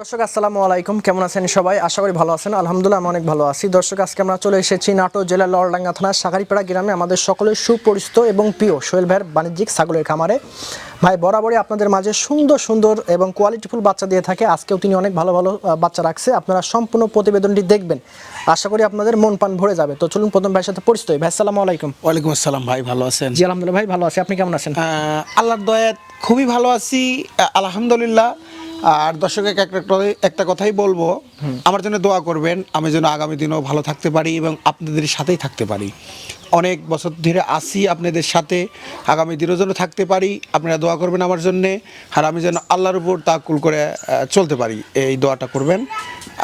দর্শক আসসালামু আলাইকুম। কেমন আছেন সবাই? আশা করি ভালো আছেন। আলহামদুলিল্লাহ আমি অনেক ভালো আছি। দর্শক আজকে আমরা চলে এসেছি নাটোর জেলার লড়ডাঙ্গা থানার সাগারিপাড়া গ্রামে আমাদের সকলের সুপরিচিত এবং প্রিয় সোহেল ভাইয়ের বাণিজ্যিক ছাগলের খামারে। ভাই বরাবরই আপনাদের মাঝে সুন্দর সুন্দর এবং কোয়ালিটিফুল বাচ্চা দিয়ে থাকে। আজকেও তিনি অনেক ভালো ভালো বাচ্চা রাখছে। আপনারা সম্পূর্ণ প্রতিবেদনটি দেখবেন। আশা করি আপনাদের মন পান ভরে যাবে। তো চলুন প্রথম ভাইয়ের সাথে পরিচিত ভাই আসসালামু আলাইকুম। ওয়ালাইকুম আসসালাম ভাই ভালো আছেন? জি আলহামদুলিল্লাহ ভাই ভালো আছি। আপনি কেমন আছেন? আল্লাহর দয়াত খুবই ভালো আছি। আলহামদুলিল্লাহ। আর দর্শকে একটা কথা- একটা কথাই বলব। আমার জন্য দোয়া করবেন আমি যেন আগামী দিনেও ভালো থাকতে পারি এবং আপনাদের সাথেই থাকতে পারি। অনেক বছর ধরে আসি আপনাদের সাথে আগামী দিনও যেন থাকতে পারি আপনারা দোয়া করবেন আমার জন্যে আর আমি যেন আল্লাহর উপর তাকুল করে চলতে পারি এই দোয়াটা করবেন।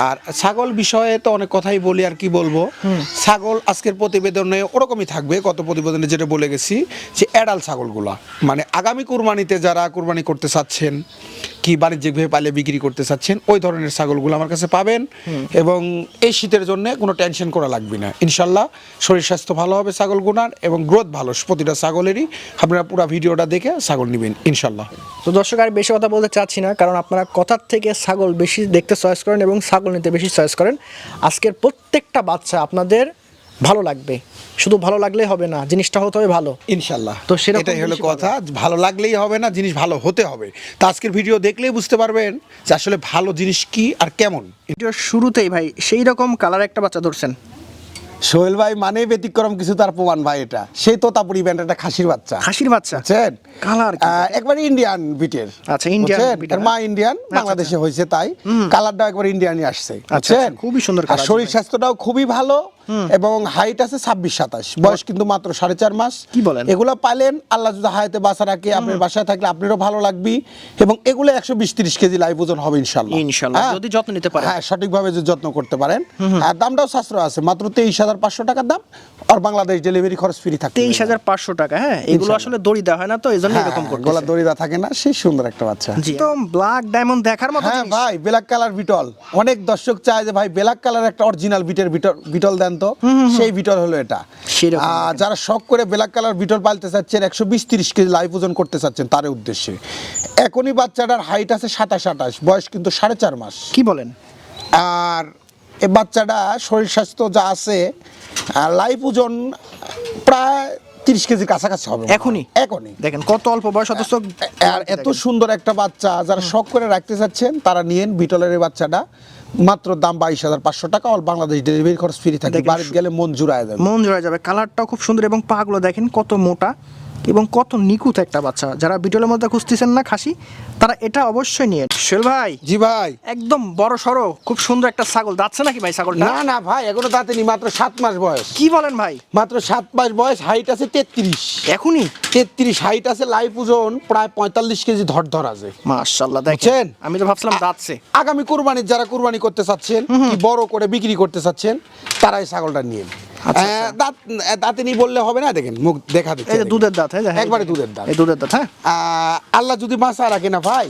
আর ছাগল বিষয়ে তো অনেক কথাই বলি আর কি বলব? ছাগল আজকের প্রতিবেদনে ওরকমই থাকবে কত প্রতিবেদনে যেটা বলে গেছি যে অ্যাডাল ছাগলগুলা। মানে আগামী কুরবানিতে যারা কুরবানি করতে চাচ্ছেন কি বাণিজ্যিকভাবে পালে বিক্রি করতে চাচ্ছেন ওই ধরনের ছাগলগুলো আমার কাছে পাবেন এবং এই শীতের জন্য কোনো টেনশন করা লাগবে না। ইনশাল্লাহ শরীর স্বাস্থ্য ভালো হবে, ছাগল গুনার এবং গ্রোথ ভালো, প্রতিটা ছাগলেরই। আপনারা পুরো ভিডিওটা দেখে ছাগল নেবেন, ইনশাল্লাহ। তো দর্শক, আর বেশি কথা বলতে চাচ্ছি না, কারণ আপনারা কথার থেকে ছাগল বেশি দেখতে চয়েস করেন এবং ছাগল নিতে বেশি চয়েস করেন। আজকের প্রত্যেকটা বাচ্চা আপনাদের ভালো লাগবে। শুধু ভালো লাগলেই হবে না জিনিসটা হতে হবে ভালো। ইনশাল্লাহ তো সেরকম এটাই হলো কথা ভালো লাগলেই হবে না জিনিস ভালো হতে হবে। তো আজকের ভিডিও দেখলেই বুঝতে পারবেন যে আসলে ভালো জিনিস কি আর কেমন। ভিডিওর শুরুতেই ভাই সেই রকম কালার একটা বাচ্চা ধরছেন। সোহেল ভাই মানে ব্যতিক্রম কিছু তার প্রমাণ ভাই এটা। সেই তোতাপুরি ব্যান্ড একটা খাসির বাচ্চা। খাসির বাচ্চা? বুঝছেন? কালার একবারে ইন্ডিয়ান বিটের আচ্ছা, বুঝছেন? বিটের, মা ইন্ডিয়ান বাংলাদেশে হয়েছে তাই। কালারটা একবার ইন্ডিয়ানই আসছে। বুঝছেন? খুবই সুন্দর আর শরীর স্বাস্থ্যটাও খুবই ভালো। এবং হাইট আছে ছাব্বিশ সাতাশ। বয়স কিন্তু মাত্র সাড়ে চার মাস। কি বলেন? এগুলো পাইলেন আল্লাহ যদি হায়াতে বাসা রাখে আপনার বাসায় থাকলে আপনারও ভালো লাগবে। এবং এগুলো একশো বিশ তিরিশ কেজি লাইভ ওজন হবে ইনশাল্লাহ ইনশাল্লাহ, হ্যাঁ? যদি যত্ন নিতে পারেন। হ্যাঁ সঠিকভাবে যদি যত্ন করতে পারেন। আর দামটাও সাশ্রয় আছে মাত্র তেইশ হাজার পাঁচশো টাকার দাম। আর বাংলাদেশ ডেলিভারি খরচ ফ্রি থাকে তেইশ হাজার পাঁচশো টাকা হ্যাঁ? এগুলো আসলে দড়ি দেওয়া হয় না তো এই জন্য এরকম হ্যাঁ, করতে গলা দড়িদা থাকে না সেই সুন্দর একটা বাচ্চা। তো ব্ল্যাক ডায়মন্ড দেখার মতো হ্যাঁ ভাই ব্ল্যাক কালার বিটল অনেক দর্শক চায় যে ভাই ব্ল্যাক কালার একটা অরিজিনাল বিটের বিটল বিটল দেন তো সেই বিটল হলো এটা। যারা শখ করে ব্ল্যাক কালার বিটল পালতে চাচ্ছেন একশো বিশ তিরিশ কেজি লাইভ ওজন করতে চাচ্ছেন তার উদ্দেশ্যে। এখনই বাচ্চাটার হাইট আছে সাতাশ আঠাশ বয়স কিন্তু সাড়ে চার মাস। কি বলেন? আর এ বাচ্চাটা শরীর স্বাস্থ্য যা আছে লাইভ ওজন প্রায় তিরিশ কেজি কাছাকাছি হবে এখনই? এখনই। দেখেন কত অল্প বয়স অথচ আর এত সুন্দর একটা বাচ্চা যারা শখ করে রাখতে চাচ্ছেন তারা নিয়েন বিটলের এই বাচ্চাটা। মাত্র দাম বাইশ হাজার পাঁচশো টাকা অল বাংলাদেশ ডেলিভারি খরচ ফ্রি থাকে। বাড়ি বাড়িতে গেলে মন জুড়ায় যাবে। মন জুড়ায় যাবে। কালারটাও খুব সুন্দর এবং পাগুলো দেখেন কত মোটা। এবং কত নিখুঁত একটা বাচ্চা। যারা বিটলের মধ্যে খুঁজতেছেন না খাসি তারা এটা অবশ্যই নিয়ে শৈল ভাই জি ভাই। একদম বড় সড়ো খুব সুন্দর একটা ছাগল। দাঁতছে নাকি ভাই ছাগল না না ভাই এখনও তাতে নি মাত্র সাত মাস বয়স। কি বলেন ভাই? মাত্র সাত মাস বয়স হাইট আছে তেত্রিশ। এখনই? তেত্রিশ হাইট আছে লাইফ ওজন প্রায় পঁয়তাল্লিশ কেজি ধর ধর আছে। মাশাল্লাহ দেখেন। বুঝছেন? আমি তো ভাবছিলাম দাঁতছে আগামী কুরবানির যারা কুরবানি করতে চাচ্ছেন কি বড় করে বিক্রি করতে চাচ্ছেন তারা এই ছাগলটা নিয়ে দাঁত দাঁতে নি বললে হবে না দেখেন মুখ দেখা এই দুধের দাঁত হ্যাঁ একবারে দুধের দাঁত। এই দুধের দাঁত হ্যাঁ। আল্লাহ যদি বাঁচা রাখে না ভাই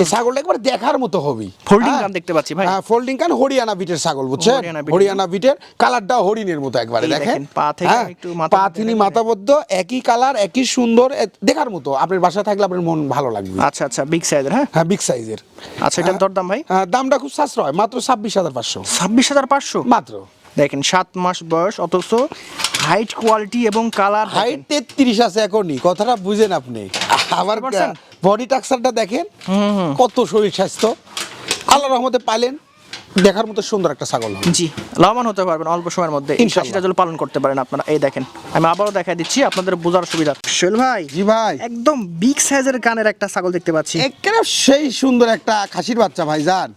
এই ছাগলটা একবার দেখার মতো হবে। Folding কান দেখতে পাচ্ছি ভাই। হ্যাঁ ফোল্ডিং কান হরিয়ানা বিটের ছাগল বুঝছেন? হরিয়ানা বিটের। কালারটা হরিণের মতো একবারে দেখেন। পা থেকে হ্যাঁ, একটু মাথা পা তিনি মাথাবদ্ধ একই কালার একই সুন্দর দেখার মতো। আপনার বাসা থাকলে আপনার মন ভালো লাগবে। আচ্ছা আচ্ছা বিগ সাইজের হ্যাঁ? হ্যাঁ বিগ সাইজের আচ্ছা এটার দরদাম ভাই? দামটা খুব সাশ্রয় মাত্র ছাব্বিশ হাজার পাঁচশো। ছাব্বিশ হাজার পাঁচশো? মাত্র। দেখেন সাত মাস বয়স অথচ হাইট কোয়ালিটি এবং কালার হাইট তেত্রিশ আছে এখনই কথাটা বুঝেন আপনি। আবার বডি টাক্সারটা দেখেন কত শরীর স্বাস্থ্য। আল্লাহ রহমতে পাইলেন দেখার মতো সুন্দর একটা ছাগল জি লাভবান হতে পারবেন অল্প সময়ের মধ্যে। পালন করতে পারেন আপনারা এই দেখেন আমি আবারও দেখাই দিচ্ছি আপনাদের বোঝার সুবিধা। শৈল ভাই জি ভাই। একদম বিগ সাইজের কানের একটা ছাগল দেখতে পাচ্ছি। একেবারে সেই সুন্দর একটা খাসির বাচ্চা ভাই যান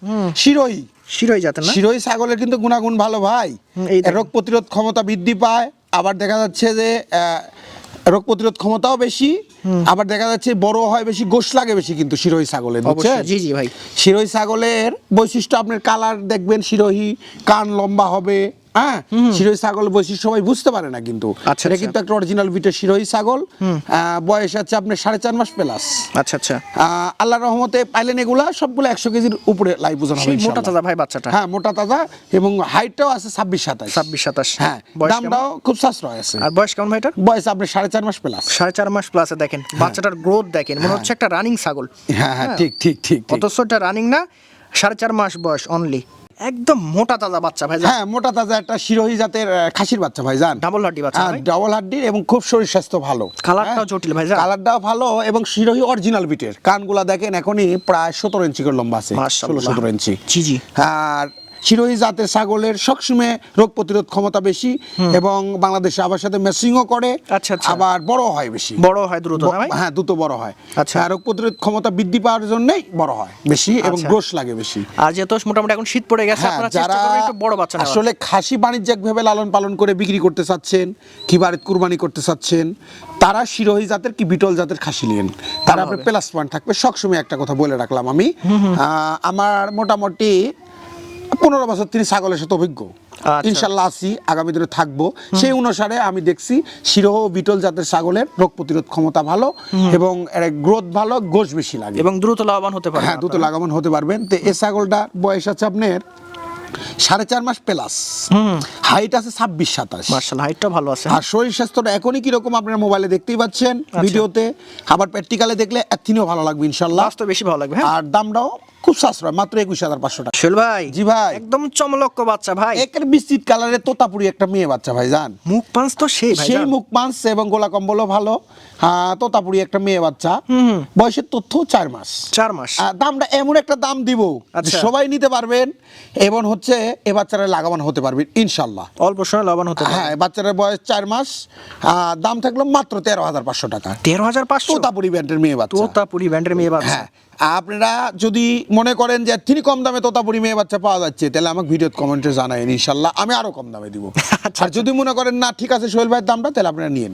শিরোহী। শিরোই জাতের না? শিরোই ছাগলের কিন্তু গুণাগুণ ভালো ভাই। এই রোগ প্রতিরোধ ক্ষমতা বৃদ্ধি পায় আবার দেখা যাচ্ছে যে রোগ প্রতিরোধ ক্ষমতাও বেশি আবার দেখা যাচ্ছে বড় হয় বেশি গোশ লাগে বেশি কিন্তু শিরোহী ছাগলের জি জি ভাই। শিরোহী ছাগলের বৈশিষ্ট্য আপনার কালার দেখবেন শিরোহী কান লম্বা হবে হ্যাঁ শিরোহী ছাগল বৈশিষ্ট্য সবাই বুঝতে পারে না কিন্তু। আচ্ছা, এটা আচ্ছা। কিন্তু একটা অরিজিনাল বিটের শিরোহী ছাগল। বয়স আছে আপনার সাড়ে চার মাস প্লাস। আচ্ছা আচ্ছা। আল্লাহ রহমতে পাইলেন এগুলা সবগুলো একশো কেজির উপরে লাইভ ওজন হবে মোটা তাজা ভাই বাচ্চাটা? হ্যাঁ মোটা তাজা এবং হাইটটাও আছে ছাব্বিশ সাতাশ। ছাব্বিশ সাতাশ। হ্যাঁ দামটাও খুব সাশ্রয় আছে। আর বয়স কেমন ভাই এটার? বয়স আপনার সাড়ে চার মাস প্লাস। সাড়ে চার মাস প্লাসে দেখেন বাচ্চাটার গ্রোথ দেখেন মনে হচ্ছে একটা রানিং ছাগল। হ্যাঁ হ্যাঁ ঠিক ঠিক ঠিক ঠিক। অথচ এটা রানিং না সাড়ে চার মাস বয়স অনলি একদম মোটা তাজা বাচ্চা ভাই হ্যাঁ মোটা তাজা একটা শিরোহী জাতের খাসির বাচ্চা ভাইজান। ডাবল হাড্ডি বাচ্চা হ্যাঁ ভাই। ডাবল হাড্ডির এবং খুব শরীর স্বাস্থ্য ভালো। কালারটাও জটিল ভাই কালারটাও ভালো এবং শিরোহী অরিজিনাল বিটের। কানগুলা দেখেন এখনই প্রায় সতেরো ইঞ্চি করে লম্বা আছে ষোলো সতেরো ইঞ্চি। জি জি। আর শিরোহী জাতের ছাগলের সবসময় রোগ প্রতিরোধ ক্ষমতা বেশি এবং বাংলাদেশে আবার সাথে মেসিংও করে আচ্ছা, আচ্ছা। আবার বড় হয় বেশি। বড় হয় দ্রুত হ্যাঁ দ্রুত বড় হয়। আচ্ছা। রোগ প্রতিরোধ ক্ষমতা বৃদ্ধি পাওয়ার জন্যই বড় হয় বেশি এবং আচ্ছা। গ্রোস লাগে বেশি। আর যেহেতু মোটামুটি এখন শীত পড়ে গেছে হ্যাঁ আপনারা যারা চেষ্টা করবেন একটু বড় বাচ্চা আসলে খাসি বাণিজ্যিক ভাবে লালন পালন করে বিক্রি করতে চাচ্ছেন কি বাড়িতে কুরবানি করতে চাচ্ছেন তারা শিরোহী জাতের কি বিটল জাতের খাসি নিয়েন। তারা। প্লাস পয়েন্ট থাকবে। সবসময় একটা কথা বলে রাখলাম আমি। আহ, আমার মোটামুটি পনেরো বছর তিনি ছাগলের সাথে অভিজ্ঞ। আচ্ছা। ইনশাল্লাহ আছি আগামী দিনে থাকব। সেই অনুসারে আমি দেখছি শিরোহ বিটল জাতের ছাগলের রোগ প্রতিরোধ ক্ষমতা ভালো এবং এর গ্রোথ ভালো গোশ বেশি লাগে। এবং দ্রুত লাভবান হতে পারে হ্যাঁ দ্রুত লাগামন হতে পারবেন। তো এই ছাগলটা বয়স আছে আপনার সাড়ে চার মাস প্লাস। হাইট আছে ছাব্বিশ সাতাশ। মার্শাল হাইটটা ভালো আছে। আর শরীর স্বাস্থ্যটা এখনই কীরকম আপনার মোবাইলে দেখতেই পাচ্ছেন আচ্ছা। ভিডিওতে। আবার প্র্যাকটিক্যালে দেখলে এথিনিও ভালো লাগবে ইনশাল্লাহ বেশি ভালো লাগবে হ্যাঁ। আর দামটাও খুব সাশ্রয় মাত্র একুশ হাজার পাঁচশো টাকা। শৈল ভাই জি ভাই। একদম চমলক্ক বাচ্চা ভাই। একের বিস্তৃত কালারের তোতাপুরি একটা মেয়ে বাচ্চা ভাই জান। মুখ পাঁচ তো সেই সেই মুখ মাংস এবং গোলা কম্বলও ভালো। আহ, তোতাপুরি একটা মেয়ে বাচ্চা। বয়সের তথ্য চার মাস। চার মাস। দামটা এমন একটা দাম দিব আচ্ছা। সবাই নিতে পারবেন এবং হচ্ছে এ বাচ্চারা লাগাবান হতে পারবেন ইনশাল্লাহ। অল্প সময় লাভবান হতে হ্যাঁ বাচ্চার বয়স চার মাস। দাম থাকল মাত্র তেরো হাজার পাঁচশো টাকা। তেরো হাজার পাঁচশো? তোতাপুরি ব্যান্ডের মেয়ে বাচ্চা। তোতাপুরি ব্যান্ডের মেয়ে বাচ্চা। হ্যাঁ আপনারা যদি মনে করেন যে তিনি কম দামে তোতাপুরি মেয়ে বাচ্চা পাওয়া যাচ্ছে তাহলে আমাকে ভিডিও কমেন্টে জানায় ইনশাল্লাহ। আমি আরও কম দামে দিব। আচ্ছা, আর যদি মনে করেন না ঠিক আছে সোহেল ভাইয়ের দামটা তাহলে আপনারা নিন